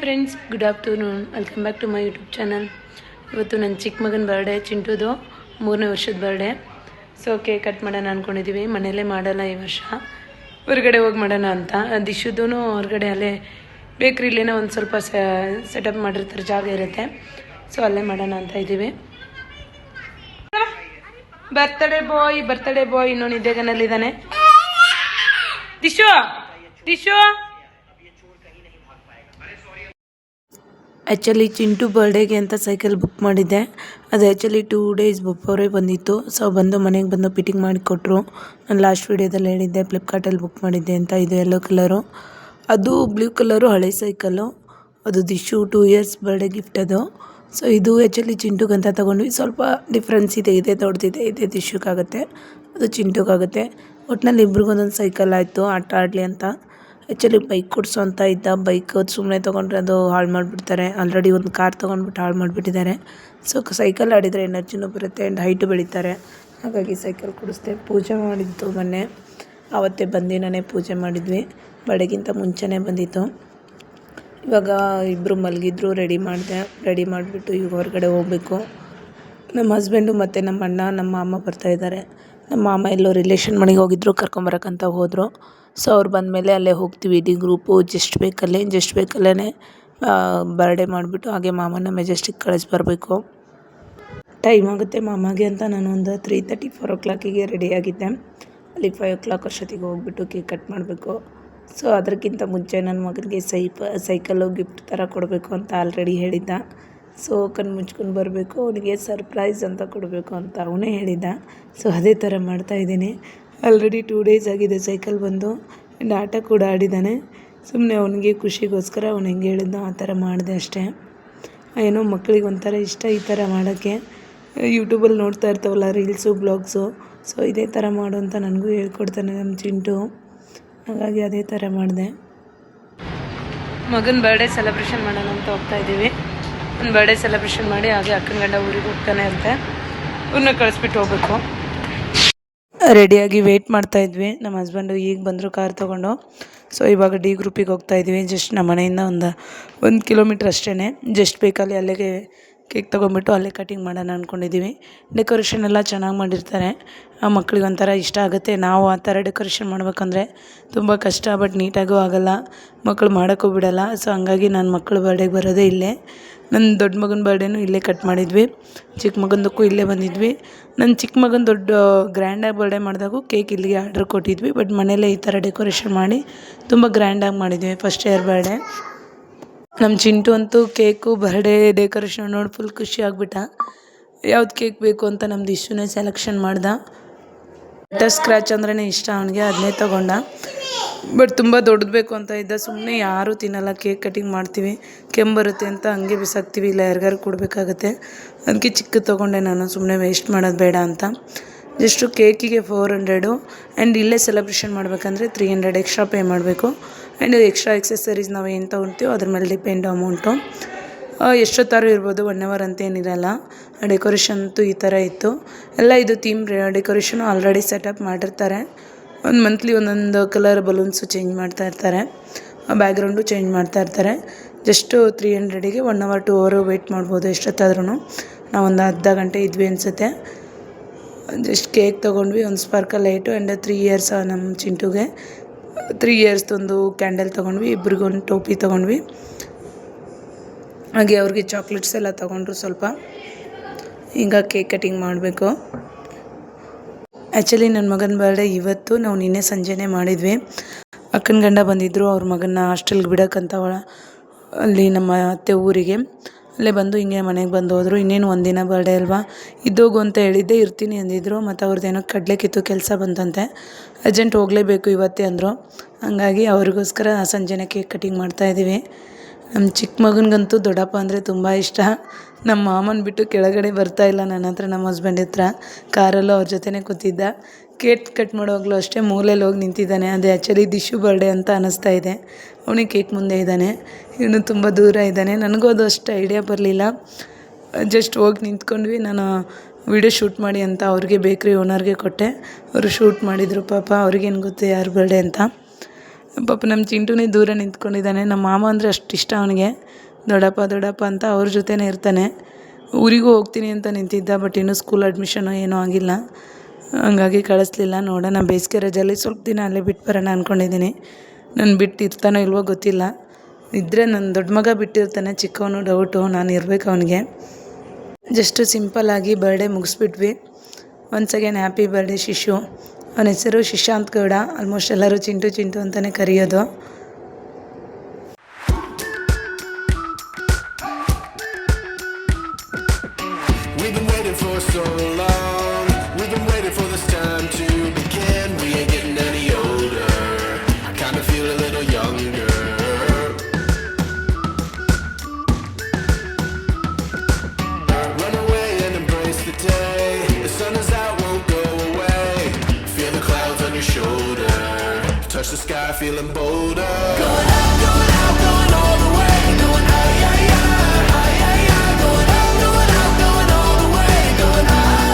Friends good afternoon welcome back to my YouTube channel ಇವತ್ತು ನನ್ನ ಚಿಕ್ಕ ಮಗನ ಬರ್ಡೇ ಚಿಂಟುದು ಮೂರನೇ ವರ್ಷದ ಬರ್ಡೇ ಸೊ ಕೇಕ್ ಕಟ್ ಮಾಡೋಣ ಅಂದ್ಕೊಂಡಿದ್ದೀವಿ ಮನೆಯಲ್ಲೇ ಮಾಡಲ್ಲ ಈ ವರ್ಷ. ಹೊರಗಡೆ ಹೋಗಿ ಮಾಡೋಣ ಅಂತ. ದಿಶುದೂ ಹೊರಗಡೆ ಅಲ್ಲೇ ಬೇಕ್ರಿಲೇನೋ ಒಂದು ಸ್ವಲ್ಪ ಸೆಟಪ್ ಮಾಡಿರ್ತಾರೆ, ಜಾಗ ಇರುತ್ತೆ. ಸೊ ಅಲ್ಲೇ ಮಾಡೋಣ ಅಂತ ಇದ್ದೀವಿ ಬರ್ತಡೇ ಬಾಯ್ ಬರ್ತಡೇ ಬಾಯ್ ಇನ್ನೊಂದು ಇದ್ದಾಗನಲ್ಲಿದ್ದಾನೆ ದಿಶು ದಿಶು. ಆ್ಯಕ್ಚುಲಿ ಚಿಂಟು ಬರ್ಡೇಗೆ ಅಂತ ಸೈಕಲ್ ಬುಕ್ ಮಾಡಿದ್ದೆ. ಅದು ಆ್ಯಕ್ಚುಲಿ ಟೂ ಡೇಸ್ ಬಿಫೋರೇ ಬಂದಿತ್ತು. ಸೊ ಬಂದು ಮನೆಗೆ ಬಂದು ಫಿಟ್ಟಿಂಗ್ ಮಾಡಿಕೊಟ್ರು ನಾನು ಲಾಸ್ಟ್ ವೀಡಿಯೋದಲ್ಲಿ ಹೇಳಿದ್ದೆ ಫ್ಲಿಪ್ಕಾರ್ಟಲ್ಲಿ ಬುಕ್ ಮಾಡಿದ್ದೆ ಅಂತ. ಇದು ಯೆಲ್ಲೋ ಕಲರು ಅದು ಬ್ಲೂ ಕಲರು ಹಳೆ ಸೈಕಲ್ಲು ಅದು Dishu two years birthday gift ಅದು. ಸೊ ಇದು ಆ್ಯಕ್ಚುಲಿ ಚಿಂಟುಗಂತ ತೊಗೊಂಡ್ವಿ. ಸ್ವಲ್ಪ ಡಿಫ್ರೆನ್ಸ್ ಇದೆ ಇದೆ ದೊಡ್ಡದಿದೆ, ಇದೆ ದಿಶುಗಾಗುತ್ತೆ. ಅದು ಚಿಂಟುಗಾಗುತ್ತೆ ಒಟ್ಟಿನಲ್ಲಿ ಇಬ್ರಿಗೊಂದೊಂದು ಸೈಕಲ್ ಆಯಿತು, ಆಟ ಆಡಲಿ ಅಂತ. ಆ್ಯಕ್ಚುಲಿ ಬೈಕ್ ಕೊಡಿಸೋ ಅಂತ ಇದ್ದ ಬೈಕ್ ಸುಮ್ಮನೆ ತೊಗೊಂಡ್ರೆ ಅದು ಹಾಳು ಮಾಡಿಬಿಡ್ತಾರೆ. ಆಲ್ರೆಡಿ ಒಂದು ಕಾರ್ ತೊಗೊಂಡ್ಬಿಟ್ಟು ಹಾಳು ಮಾಡಿಬಿಟ್ಟಿದ್ದಾರೆ. ಸೊ ಸೈಕಲ್ ಆಡಿದರೆ ಎನರ್ಜಿನೂ ಬರುತ್ತೆ ಆ್ಯಂಡ್ ಹೈಟು ಬೆಳೀತಾರೆ. ಹಾಗಾಗಿ ಸೈಕಲ್ ಕೊಡಿಸ್ದೆ ಪೂಜೆ ಮಾಡಿದ್ದು ಮೊನ್ನೆ. ಆವತ್ತೇ ಬಂದಿನೇ ಪೂಜೆ ಮಾಡಿದ್ವಿ. ಬಡಗಿಂತ ಮುಂಚೆನೇ ಬಂದಿತ್ತು. ಇವಾಗ ಇಬ್ಬರು ಮಲಗಿದ್ರು ರೆಡಿ ಮಾಡಿದೆ. ರೆಡಿ ಮಾಡಿಬಿಟ್ಟು ಈಗ ಹೊರಗಡೆ ಹೋಗಬೇಕು. ನಮ್ಮ ಹಸ್ಬೆಂಡು ಮತ್ತು ನಮ್ಮ ಅಣ್ಣ, ನಮ್ಮ ಅಮ್ಮ ಬರ್ತಾಯಿದ್ದಾರೆ ನಮ್ಮ ಮಾಮ ಎಲ್ಲೋ ರಿಲೇಷನ್ ಮನೆಗೆ ಹೋಗಿದ್ರು ಕರ್ಕೊಂಬರಕ್ಕಂತ ಹೋದರು. ಸೊ ಅವ್ರು ಬಂದಮೇಲೆ ಅಲ್ಲೇ ಹೋಗ್ತೀವಿ ಇಡೀ ಗ್ರೂಪು ಜಸ್ಟ್ ಬೇಕಲ್ಲೇ ಜಸ್ಟ್ ಬೇಕಲ್ಲೇ ಬರ್ಡೇ ಮಾಡಿಬಿಟ್ಟು ಹಾಗೆ ಮಾಮನ ಮೆಜೆಸ್ಟಿಕ್ ಕಳಿಸಿ ಬರಬೇಕು. ಟೈಮ್ ಆಗುತ್ತೆ ಮಾಮಗೆ ಅಂತ. ನಾನು ಒಂದು ತ್ರೀ ತರ್ಟಿ ಫೋರ್ ಓ ಕ್ಲಾಕಿಗೆ ರೆಡಿಯಾಗಿದ್ದೆ ಅಲ್ಲಿ ಫೈವ್ ಓ ಕ್ಲಾಕ್ ಅಷ್ಟೊತ್ತಿಗೆ ಹೋಗ್ಬಿಟ್ಟು ಕೇಕ್ ಕಟ್ ಮಾಡಬೇಕು. ಸೊ ಅದಕ್ಕಿಂತ ಮುಂಚೆ ನನ್ನ ಮಗನಿಗೆ ಸೈಪ ಸೈಕಲ್ಲು ಗಿಫ್ಟ್ ಥರ ಕೊಡಬೇಕು ಅಂತ ಆಲ್ರೆಡಿ ಹೇಳಿದ್ದ. ಸೊ ಕಣ್ಣು ಮುಚ್ಕೊಂಡು ಬರಬೇಕು, ಅವನಿಗೆ ಸರ್ಪ್ರೈಸ್ ಅಂತ ಕೊಡಬೇಕು ಅಂತ ಅವನೇ ಹೇಳಿದ್ದ ಸೊ ಅದೇ ಥರ ಮಾಡ್ತಾಯಿದ್ದೀನಿ ಆಲ್ರೆಡಿ ಟೂ ಡೇಸ್ ಆಗಿದೆ ಸೈಕಲ್ ಬಂದು. ಆಟ ಕೂಡ ಆಡಿದ್ದಾನೆ. ಸುಮ್ಮನೆ ಅವನಿಗೆ ಖುಷಿಗೋಸ್ಕರ ಅವನು ಹೆಂಗೆ ಹೇಳಿದ್ನೋ, ಆ ಥರ ಮಾಡಿದೆ ಅಷ್ಟೇ. ಏನೋ ಮಕ್ಕಳಿಗೆ ಒಂಥರ ಇಷ್ಟ ಈ ಥರ ಮಾಡೋಕ್ಕೆ. ಯೂಟ್ಯೂಬಲ್ಲಿ ನೋಡ್ತಾ ಇರ್ತಾವಲ್ಲ ರೀಲ್ಸು ಬ್ಲಾಗ್ಸು ಸೊ ಇದೇ ಥರ ಮಾಡು ಅಂತ ನನಗೂ ಹೇಳ್ಕೊಡ್ತಾನೆ ನಮ್ಮ ಚಿಂಟು. ಹಾಗಾಗಿ ಅದೇ ಥರ ಮಾಡಿದೆ. ಮಗನ ಬರ್ಡೇ ಸೆಲೆಬ್ರೇಷನ್ ಮಾಡೋಣ ಅಂತ ಹೋಗ್ತಾ ಇದ್ದೀವಿ. ಬರ್ಡೇ ಸೆಲೆಬ್ರೇಷನ್ ಮಾಡಿ ಹಾಗೆ ಅಕ್ಕನ ಗಂಡ ಊರಿಗೆ ಹೋಗ್ತಾನೆ ಅಂತೆ. ಇವ್ರನ್ನ ಕಳಿಸ್ಬಿಟ್ಟು ಹೋಗ್ಬೇಕು. ರೆಡಿಯಾಗಿ ವೆಯ್ಟ್ ಮಾಡ್ತಾ ಇದ್ವಿ. ನಮ್ಮ ಹಸ್ಬೆಂಡು ಈಗ ಬಂದರು ಕಾರ್ ತೊಗೊಂಡು. ಸೊ ಇವಾಗ ಡಿ ಗ್ರೂಪಿಗೆ ಹೋಗ್ತಾ ಇದ್ವಿ. ಜಸ್ಟ್ ನಮ್ಮ ಮನೆಯಿಂದ ಒಂದು ಒಂದು ಕಿಲೋಮೀಟ್ರ್ ಅಷ್ಟೇ ಜಸ್ಟ್ ಬೇಕಲ್ಲಿ ಅಲ್ಲಿಗೆ ಕೇಕ್ ತೊಗೊಂಬಿಟ್ಟು ಅಲ್ಲೇ ಕಟಿಂಗ್ ಮಾಡೋಣ ಅಂದ್ಕೊಂಡಿದ್ದೀವಿ ಡೆಕೋರೇಷನ್ ಎಲ್ಲ ಚೆನ್ನಾಗಿ ಮಾಡಿರ್ತಾರೆ. ಆ ಮಕ್ಳಿಗೆ ಒಂಥರ ಇಷ್ಟ ಆಗುತ್ತೆ. ನಾವು ಆ ಥರ ಡೆಕೋರೇಷನ್ ಮಾಡ್ಬೇಕಂದ್ರೆ ತುಂಬ ಕಷ್ಟ ಬಟ್ ನೀಟಾಗೂ ಆಗೋಲ್ಲ. ಮಕ್ಕಳು ಮಾಡೋಕ್ಕೂ ಬಿಡೋಲ್ಲ. ಸೊ ಹಂಗಾಗಿ ನಾನು ಮಕ್ಕಳು ಬರ್ಡೇಗೆ ಬರೋದೇ ಇಲ್ಲೇ. ನನ್ನ ದೊಡ್ಡ ಮಗನ ಬರ್ಡೇನು ಇಲ್ಲೇ ಕಟ್ ಮಾಡಿದ್ವಿ. ಚಿಕ್ಕ ಮಗಂದಕ್ಕೂ ಇಲ್ಲೇ ಬಂದಿದ್ವಿ. ನನ್ನ ಚಿಕ್ಕ ಮಗನ ದೊಡ್ಡ ಗ್ರ್ಯಾಂಡಾಗಿ ಬರ್ಡೇ ಮಾಡಿದಾಗೂ ಕೇಕ್ ಇಲ್ಲಿಗೆ ಆರ್ಡ್ರ್ ಕೊಟ್ಟಿದ್ವಿ. ಬಟ್ ಮನೇಲೇ ಈ ಥರ ಡೆಕೋರೇಷನ್ ಮಾಡಿ ತುಂಬ ಗ್ರ್ಯಾಂಡಾಗಿ ಮಾಡಿದ್ವಿ ಫಸ್ಟ್ ಇಯರ್ ಬರ್ಡೇ ನಮ್ಮ ಚಿಂಟು ಅಂತೂ ಕೇಕು ಬರ್ಡೇ ಡೆಕೋರೇಷನ್ ನೋಡಿ ಫುಲ್ ಖುಷಿ ಆಗ್ಬಿಟ್ಟ. ಯಾವ್ದು ಕೇಕ್ ಬೇಕು ಅಂತ ನಮ್ದು ಇಶ್ಯೂನೇ ಸೆಲೆಕ್ಷನ್ ಮಾಡ್ದ. ಬಟರ್ ಸ್ಕ್ರ್ಯಾಚ್ ಅಂದ್ರೇ ಇಷ್ಟ ಅವನಿಗೆ ಅದನ್ನೇ ತೊಗೊಂಡ. ಬಟ್ ತುಂಬ ದೊಡ್ಡದು ಬೇಕು ಅಂತ ಇದ್ದ ಸುಮ್ಮನೆ ಯಾರೂ ತಿನ್ನಲ್ಲ, ಕೇಕ್ ಕಟಿಂಗ್ ಮಾಡ್ತೀವಿ. ಕೆಮ್ಮು ಬರುತ್ತೆ ಅಂತ ಹಂಗೆ ಬಿಸಾಕ್ತೀವಿ, ಇಲ್ಲ ಯಾರಿಗಾರು ಕೊಡಬೇಕಾಗತ್ತೆ. ಅದಕ್ಕೆ ಚಿಕ್ಕದು ತೊಗೊಂಡೆ ನಾನು ಸುಮ್ಮನೆ ವೇಸ್ಟ್ ಮಾಡೋದು ಬೇಡ ಅಂತ. ಜಸ್ಟು ಕೇಕಿಗೆ ಫೋರ್ ಹಂಡ್ರೆಡು ಆ್ಯಂಡ್ ಇಲ್ಲೇ ಸೆಲೆಬ್ರೇಷನ್ ಮಾಡಬೇಕಂದ್ರೆ ತ್ರೀ ಹಂಡ್ರೆಡ್ ಎಕ್ಸ್ಟ್ರಾ ಪೇ ಮಾಡಬೇಕು. ಆ್ಯಂಡ್ ಎಕ್ಸ್ಟ್ರಾ ಎಕ್ಸಸರೀಸ್ ನಾವು ಏನು ತೊಗೊಳ್ತೀವೋ ಅದ್ರ ಮೇಲೆ ಡಿಪೆಂಡ್ ಅಮೌಂಟು ಎಷ್ಟೊತ್ತಾರು ಇರ್ಬೋದು ಒನ್ ಅವರ್ ಅಂತ ಏನಿರಲ್ಲ ಡೆಕೋರೇಷನ್ ಅಂತೂ ಈ ಥರ ಇತ್ತು. ಎಲ್ಲ ಇದು ಥೀಮ್ ಡೆಕೋರೇಷನು ಆಲ್ರೆಡಿ ಸೆಟಪ್ ಮಾಡಿರ್ತಾರೆ. ಒಂದು ಮಂತ್ಲಿ ಒಂದೊಂದು ಕಲರ್ ಬಲೂನ್ಸು ಚೇಂಜ್ ಮಾಡ್ತಾ ಇರ್ತಾರೆ. ಬ್ಯಾಕ್ಗ್ರೌಂಡು ಚೇಂಜ್ ಮಾಡ್ತಾ ಇರ್ತಾರೆ. ಜಸ್ಟು ತ್ರೀ ಹಂಡ್ರೆಡಿಗೆ ಒನ್ ಅವರ್ ಟು ಅವರು ವೆಯ್ಟ್ ಮಾಡ್ಬೋದು ಎಷ್ಟೊತ್ತಾದ್ರೂ ನಾವೊಂದು ಅರ್ಧ ಗಂಟೆ ಇದ್ವಿ ಅನಿಸುತ್ತೆ. ಜಸ್ಟ್ ಕೇಕ್ ತೊಗೊಂಡ್ವಿ, ಒಂದು sparkle light and three years ನಮ್ಮ ಚಿಂಟುಗೆ. ತ್ರೀ ಇಯರ್ಸ್ದೊಂದು ಕ್ಯಾಂಡಲ್ ತೊಗೊಂಡ್ವಿ, ಇಬ್ರಿಗೊಂದು ಟೋಪಿ ತೊಗೊಂಡ್ವಿ. ಹಾಗೆ ಅವ್ರಿಗೆ ಚಾಕ್ಲೇಟ್ಸ್ ಎಲ್ಲ ತೊಗೊಂಡ್ರು ಸ್ವಲ್ಪ. ಈಗ ಕೇಕ್ ಕಟಿಂಗ್ ಮಾಡಬೇಕು. ಆ್ಯಕ್ಚುಲಿ ನನ್ನ ಮಗನ ಬರ್ಡೇ ಇವತ್ತು ನಾವು ನಿನ್ನೆ ಸಂಜೆನೇ ಮಾಡಿದ್ವಿ. ಅಕ್ಕನ ಗಂಡ ಬಂದಿದ್ದರು ಅವ್ರ ಮಗನ ಹಾಸ್ಟೆಲ್ಗೆ ಬಿಡೋಕ್ಕಂತ ಅಲ್ಲಿ ನಮ್ಮ ಅತ್ತೆ ಊರಿಗೆ. ಅಲ್ಲೇ ಬಂದು ಹಿಂಗೆ ಮನೆಗೆ ಬಂದು ಹೋದರು ಇನ್ನೇನು ಒಂದಿನ ಬರ್ಡೇ ಅಲ್ವಾ? ಇದ್ದೋಗು ಅಂತ ಹೇಳಿದ್ದೆ, ಇರ್ತೀನಿ ಅಂದಿದ್ರು. ಮತ್ತು ಅವ್ರದ್ದೇನೋ ಕಡಲೆ ಕಿತ್ತು ಕೆಲಸ ಬಂತಂತೆ. ಅರ್ಜೆಂಟ್ ಹೋಗಲೇಬೇಕು ಇವತ್ತೇ ಅಂದರು. ಹಂಗಾಗಿ ಅವ್ರಿಗೋಸ್ಕರ ಸಂಜೆನೇ ಕೇಕ್ ಕಟಿಂಗ್ ಮಾಡ್ತಾಯಿದ್ದೀವಿ ನಮ್ಮ ಚಿಕ್ಕ ಮಗನಿಗಂತೂ ದೊಡ್ಡಪ್ಪ ಅಂದರೆ ತುಂಬ ಇಷ್ಟ. ನಮ್ಮ ಮಾಮನ ಬಿಟ್ಟು ಕೆಳಗಡೆ ಬರ್ತಾಯಿಲ್ಲ ನನ್ನ ಹತ್ರ ನಮ್ಮ ಹಸ್ಬೆಂಡ್ ಹತ್ರ. ಕಾರಲ್ಲೂ ಅವ್ರ ಜೊತೆನೇ ಕೂತಿದ್ದ. ಕೇಕ್ ಕಟ್ ಮಾಡುವಾಗಲೂ ಅಷ್ಟೇ ಮೂಲೆಯಲ್ಲಿ ಹೋಗಿ ನಿಂತಿದ್ದಾನೆ. ಅದೇ ಆ್ಯಕ್ಚುಲಿ ದಿಶು ಬರ್ಡೇ ಅಂತ ಅನ್ನಿಸ್ತಾ ಇದೆ. ಅವನಿಗೆ ಕೇಕ್ ಮುಂದೆ ಇದ್ದಾನೆ. ಇವನು ತುಂಬ ದೂರ ಇದ್ದಾನೆ. ನನಗೂ ಅದು ಅಷ್ಟು ಐಡಿಯಾ ಬರಲಿಲ್ಲ. ಜಸ್ಟ್ ಹೋಗಿ ನಿಂತ್ಕೊಂಡ್ವಿ. ನಾನು ವಿಡಿಯೋ ಶೂಟ್ ಮಾಡಿ ಅಂತ ಅವ್ರಿಗೆ, ಬೇಕ್ರಿ ಓನರ್ಗೆ ಕೊಟ್ಟೆ. ಅವರು ಶೂಟ್ ಮಾಡಿದರು ಪಾಪ. ಅವ್ರಿಗೇನು ಗೊತ್ತು ಯಾರು ಬರ್ಡೇ ಅಂತ. ಪಾಪ ನಮ್ಮ ಚಿಂಟುನೇ ದೂರ ನಿಂತ್ಕೊಂಡಿದ್ದಾನೆ. ನಮ್ಮ ಮಾಮ ಅಂದರೆ ಅಷ್ಟು ಇಷ್ಟ ಅವನಿಗೆ. ದೊಡ್ಡಪ್ಪ ದೊಡ್ಡಪ್ಪ ಅಂತ ಅವ್ರ ಜೊತೆನೇ ಇರ್ತಾನೆ. ಊರಿಗೂ ಹೋಗ್ತೀನಿ ಅಂತ ನಿಂತಿದ್ದ ಬಟ್ ಇನ್ನೂ ಸ್ಕೂಲ್ ಅಡ್ಮಿಷನು ಏನೂ ಆಗಿಲ್ಲ. ಹಂಗಾಗಿ ಕಳಿಸ್ಲಿಲ್ಲ. ನೋಡೋಣ, ಬೇಸಿಗೆ ರಜೆಯಲ್ಲಿ ಸ್ವಲ್ಪ ದಿನ ಅಲ್ಲೇ ಬಿಟ್ಟು ಬರೋಣ ಅಂದ್ಕೊಂಡಿದ್ದೀನಿ ನಾನು ಬಿಟ್ಟು ಇರ್ತಾನೋ ಇಲ್ವೋ ಗೊತ್ತಿಲ್ಲ. ಇದ್ದರೆ ನನ್ನ ದೊಡ್ಡ ಮಗ ಬಿಟ್ಟಿರ್ತಾನೆ, ಚಿಕ್ಕವನು ಡೌಟು ನಾನು ಇರಬೇಕು ಅವನಿಗೆ. ಜಸ್ಟ್ ಸಿಂಪಲ್ಲಾಗಿ birthday ಮುಗಿಸ್ಬಿಟ್ವಿ. Once again happy birthday Shishu. ಅವನ ಹೆಸರು ಶಿಶಾಂತ್ ಗೌಡ. ಆಲ್ಮೋಸ್ಟ್ ಎಲ್ಲರೂ ಚಿಂಟು ಚಿಂಟು ಅಂತಲೇ ಕರೆಯೋದು. For so The sky, feeling bolder. Going up, going up, going all the way. Going high, high, high, high, high. Going up, going going all the way. Going high,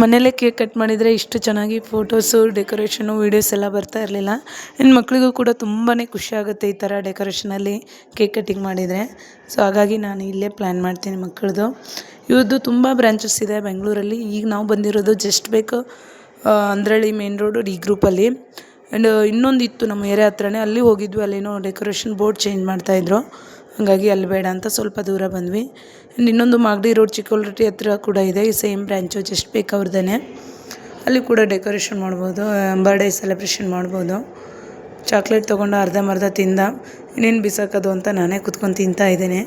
ಮನೆಯಲ್ಲೇ cake cut ಮಾಡಿದರೆ ಇಷ್ಟು ಚೆನ್ನಾಗಿ photos, decoration, videos ಎಲ್ಲ ಬರ್ತಾ ಇರಲಿಲ್ಲ. ಇನ್ನು ಮಕ್ಕಳಿಗೂ ಕೂಡ ತುಂಬಾ ಖುಷಿ ಆಗುತ್ತೆ ಈ ಥರ ಡೆಕೋರೇಷನಲ್ಲಿ ಕೇಕ್ ಕಟ್ಟಿಂಗ್ ಮಾಡಿದರೆ. ಸೊ ಹಾಗಾಗಿ ನಾನು ಇಲ್ಲೇ ಪ್ಲ್ಯಾನ್ ಮಾಡ್ತೀನಿ ಮಕ್ಕಳದು. ಇವ್ರದ್ದು ತುಂಬ ಬ್ರ್ಯಾಂಚಸ್ ಇದೆ ಬೆಂಗಳೂರಲ್ಲಿ. ಈಗ ನಾವು ಬಂದಿರೋದು Just Bake Andrahalli main road D ಗ್ರೂಪಲ್ಲಿ. ಆ್ಯಂಡ್ ಇನ್ನೊಂದು ಇತ್ತು ನಮ್ಮ ಏರಿಯಾ ಹತ್ರನೇ. ಅಲ್ಲಿ ಹೋಗಿದ್ವಿ, ಅಲ್ಲೇನೋ ಡೆಕೋರೇಷನ್ ಬೋರ್ಡ್ ಚೇಂಜ್ ಮಾಡ್ತಾಯಿದ್ರು ಹಾಗಾಗಿ ಅಲ್ಲಿ ಬೇಡ ಅಂತ ಸ್ವಲ್ಪ ದೂರ ಬಂದ್ವಿ. ಇನ್ನೊಂದು ಮಾಗಡಿ ರೋಡ್ ಚಿಕ್ಕೋಲ್ರಟ್ಟಿ ಹತ್ರ ಕೂಡ ಇದೆ. ಈ ಸೇಮ್ ಬ್ರ್ಯಾಂಚು ಜಸ್ಟ್ ಬೇಕು ಅವ್ರದ್ದೇ ಅಲ್ಲಿ ಕೂಡ ಡೆಕೋರೇಷನ್ ಮಾಡ್ಬೋದು ಬರ್ಡೇ ಸೆಲೆಬ್ರೇಷನ್ ಮಾಡ್ಬೋದು. ಚಾಕ್ಲೇಟ್ ತೊಗೊಂಡು ಅರ್ಧಂಬರ್ಧ ತಿಂದ, ಇನ್ನೇನು ಬಿಸಾಕೋದು ಅಂತ ನಾನೇ ಕುತ್ಕೊಂಡು ತಿಂತಾ ಇದ್ದೀನಿ.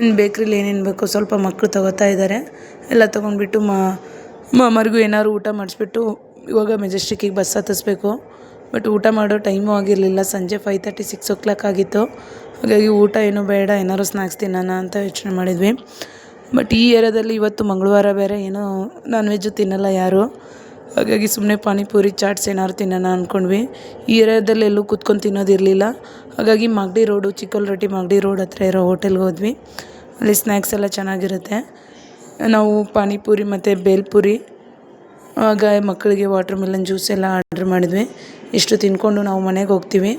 ಇನ್ನು ಬೇಕ್ರಿಲಿ ಏನೇನು ಬೇಕು ಸ್ವಲ್ಪ ಮಕ್ಕಳು ತೊಗೋತಾ ಇದ್ದಾರೆ. ಎಲ್ಲ ತೊಗೊಂಡ್ಬಿಟ್ಟು ಮರಿಗೂ ಏನಾದ್ರು ಊಟ ಮಾಡಿಸ್ಬಿಟ್ಟು ಇವಾಗ ಮೆಜೆಸ್ಟಿಕ್ಕಿಗೆ ಬಸ್ ಹತ್ತಿಸ್ಬೇಕು. ಬಟ್ ಊಟ ಮಾಡೋ ಟೈಮು ಆಗಿರಲಿಲ್ಲ. ಸಂಜೆ five thirty six o'clock ಆಗಿತ್ತು. ಹಾಗಾಗಿ ಊಟ ಏನು ಬೇಡ, ಏನಾದ್ರು ಸ್ನ್ಯಾಕ್ಸ್ ತಿನ್ನೋಣ ಅಂತ ಯೋಚನೆ ಮಾಡಿದ್ವಿ. ಬಟ್ ಈ ಏರಿಯಾದಲ್ಲಿ ಇವತ್ತು ಮಂಗಳವಾರ ಬೇರೆ ಏನೂ ನಾನ್ ವೆಜ್ಜು ತಿನ್ನಲ್ಲ ಯಾರು. ಹಾಗಾಗಿ ಸುಮ್ಮನೆ ಪಾನಿಪುರಿ, ಚಾಟ್ಸ್ ಏನಾದ್ರು ತಿನ್ನೋಣ ಅಂದ್ಕೊಂಡ್ವಿ ಈ ಏರಿಯಾದಲ್ಲಿ ಎಲ್ಲೂ ಕೂತ್ಕೊಂಡು ತಿನ್ನೋದಿರಲಿಲ್ಲ ಹಾಗಾಗಿ ಮಾಗಡಿ ರೋಡು, ಚಿಕ್ಕೋಲ್ರಟ್ಟಿ ಮಾಗಡಿ ರೋಡ್ ಹತ್ರ ಇರೋ ಹೋಟೆಲ್ಗೆ ಹೋದ್ವಿ. ಅಲ್ಲಿ ಸ್ನ್ಯಾಕ್ಸ್ ಎಲ್ಲ ಚೆನ್ನಾಗಿರುತ್ತೆ. ನಾವು ಪಾನಿಪುರಿ ಮತ್ತು ಬೇಲ್ಪುರಿ, ಆಗ ಮಕ್ಕಳಿಗೆ ವಾಟರ್ ಮೆಲನ್ ಜ್ಯೂಸ್ ಎಲ್ಲ ಆರ್ಡ್ರ್ ಮಾಡಿದ್ವಿ. ಇಷ್ಟು ತಿನ್ಕೊಂಡು ನಾವು ಮನೆಗೆ ಹೋಗ್ತೀವಿ.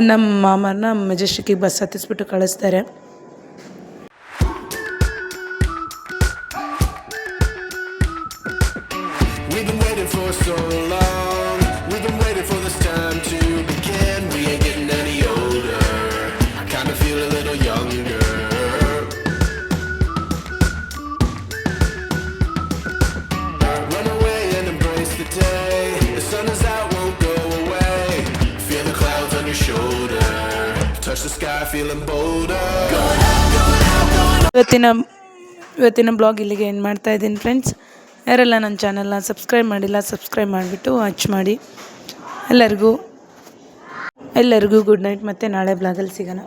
ನಮ್ಮ ಮಾಮನ ಮೆಜೆಸ್ಟಿಕ್ಕಿಗೆ ಬಸ್ ಹತ್ತಿಸ್ಬಿಟ್ಟು ಕಳಿಸ್ತಾರೆ. ಇವತ್ತಿನ ಇವತ್ತಿನ ಬ್ಲಾಗ್ ಇಲ್ಲಿಗೆ ಏನು ಮಾಡ್ತಾ ಇದ್ದೀನಿ ಫ್ರೆಂಡ್ಸ್ ಯಾರೆಲ್ಲ ನನ್ನ ಚಾನಲ್ನ ಸಬ್ಸ್ಕ್ರೈಬ್ ಮಾಡಿಲ್ಲ ಸಬ್ಸ್ಕ್ರೈಬ್ ಮಾಡಿಬಿಟ್ಟು ವಾಚ್ ಮಾಡಿ. ಎಲ್ಲರಿಗೂ ಎಲ್ಲರಿಗೂ ಗುಡ್ ನೈಟ್ ಮತ್ತು ನಾಳೆ ಬ್ಲಾಗಲ್ಲಿ ಸಿಗೋಣ.